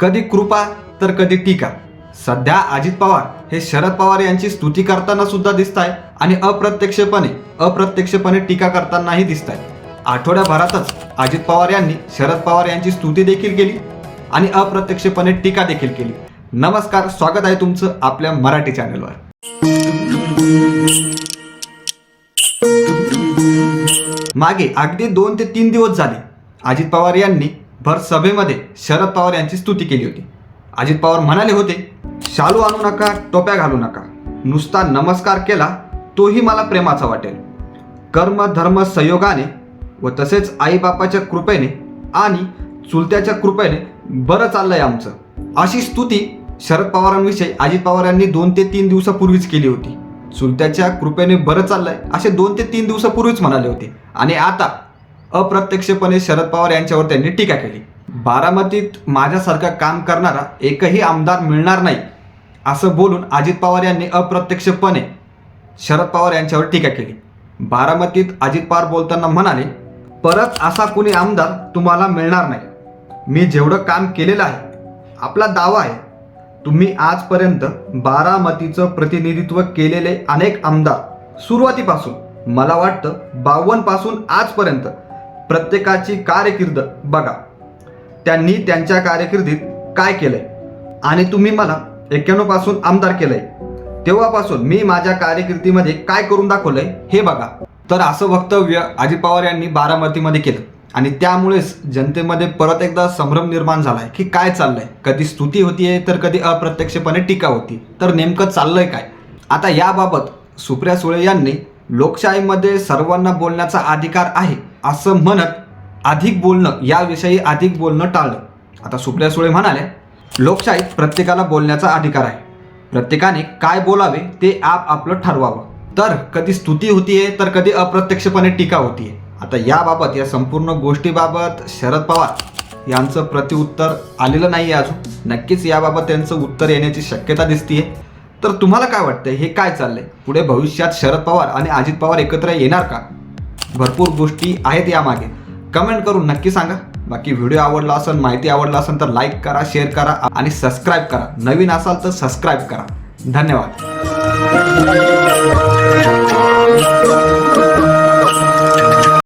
कधी कृपा तर कधी टीका. सध्या अजित पवार हे शरद पवार यांची स्तुती करताना सुद्धा दिसत आहे आणि अप्रत्यक्षपणे अप्रत्यक्षपणे टीका करतानाही दिसत आहे आठवड्याभरातच अजित पवार यांनी शरद पवार यांची स्तुती देखील केली आणि अप्रत्यक्षपणे टीका देखील केली. नमस्कार स्वागत आहे तुमचं आपल्या मराठी चॅनलवर. मागे अगदी दोन ते तीन दिवस झाले अजित पवार यांनी भर सभेमध्ये शरद पवार यांची स्तुती केली होती. अजित पवार म्हणाले होते शालू आणू नका टोप्या घालू नका. नुसता नमस्कार केला तोही मला प्रेमाचा वाटेल. कर्म धर्म संयोगाने व तसेच आईबापाच्या कृपेने आणि चुलत्याच्या कृपेने बरं चाललंय आमचं. अशी स्तुती शरद पवारांविषयी अजित पवार यांनी दोन ते तीन दिवसापूर्वीच केली होती. चुलत्याच्या कृपेने बरं चाललंय असे दोन ते तीन दिवसापूर्वीच म्हणाले होते. आणि आता अप्रत्यक्षपणे शरद पवार यांच्यावर त्यांनी टीका केली. बारामतीत माझ्यासारखं काम करणारा एकही आमदार मिळणार नाही असं बोलून अजित पवार यांनी अप्रत्यक्षपणे शरद पवार यांच्यावर टीका केली. बारामतीत अजित पवार बोलताना म्हणाले परत असा कुणी आमदार तुम्हाला मिळणार नाही. मी जेवढं काम केलेलं आहे आपला दावा आहे. तुम्ही आजपर्यंत बारामतीचं प्रतिनिधित्व केलेले अनेक आमदार सुरुवातीपासून मला वाटतं बावन्नपासून आजपर्यंत प्रत्येकाची कारकीर्द बघा. त्यांनी त्यांच्या कारकिर्दीत काय केलंय? आणि तुम्ही मला एक्क्याण्णवपासून आमदार केलंय. तेव्हापासून मी माझ्या कारकिर्दीमध्ये काय करून दाखवलंय हे बघा. तर असं वक्तव्य अजित पवार यांनी बारामतीमध्ये केलं. आणि त्यामुळेच जनतेमध्ये परत एकदा संभ्रम निर्माण झालाय की काय चाललंय? कधी स्तुती होतीये तर कधी अप्रत्यक्षपणे टीका होती. तर नेमकं चाललंय काय? आता याबाबत सुप्रिया सुळे यांनी लोकशाहीमध्ये सर्वांना बोलण्याचा अधिकार आहे असं म्हणत अधिक बोलणं याविषयी अधिक बोलणं टाळलं. आता सुप्रिया सुळे म्हणाले लोकशाहीत प्रत्येकाला बोलण्याचा अधिकार आहे. प्रत्येकाने काय बोलावे ते आप आपलं ठरवावं. तर कधी स्तुती होतीये तर कधी अप्रत्यक्षपणे टीका होतीये. आता याबाबत या संपूर्ण गोष्टीबाबत शरद पवार यांचं प्रतिउत्तर आलेलं नाही आहे अजून. नक्कीच याबाबत त्यांचं उत्तर येण्याची शक्यता दिसतीये. तर तुम्हाला काय वाटतंय? हे काय चाललंय? पुढे भविष्यात शरद पवार आणि अजित पवार एकत्र येणार का? भरपूर गोष्टी आहेत यामागे. कमेंट करून नक्की सांगा. बाकी व्हिडिओ आवडला असेल माहिती आवडला असेल तर लाईक करा शेअर करा आणि सबस्क्राईब करा. नवीन असाल तर सबस्क्राईब करा. धन्यवाद.